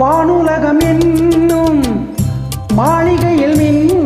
வானுலகம் என்னும் மாளிகையில் மின்னும்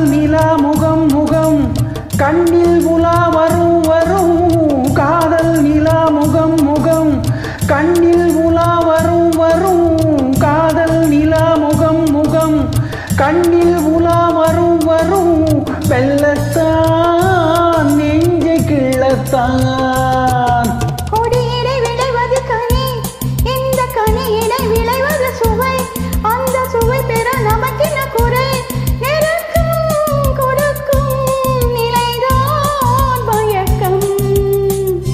நிலா முகம். முகம் கண்ணில் உலா வரும் வரும். காதல் நிலா முகம். முகம் கண்ணில் உலா வரும் வரும். காதல் நிலா முகம் முகம். கண்ணில் உலா வரும் வரும். வெள்ளத்தான் நெஞ்சை கிள்ளத்தான்.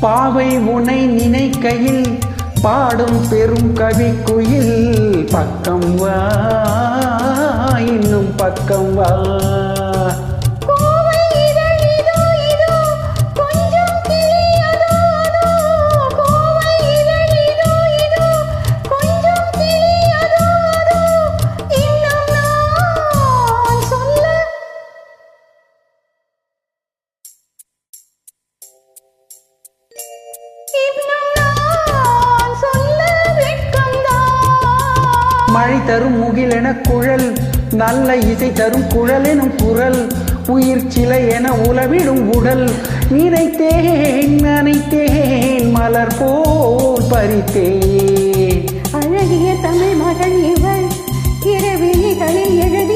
பாவை உனை நினைக்கையில் பாடும் பெரும் கவிக்குயில் பக்கம் வா இன்னும் பக்கம் வா. மழை தரும் முகிலென குழல் நல்ல இசை தரும் குழலெனும் குரல் உயிர் சிலை என உலவிடும் உடல். நினைத்தேன் நினைத்தேன் மலர் போல் பறித்தேன். அழகிய தமிழ் மகள் இவள் இரவிகளில் எழுத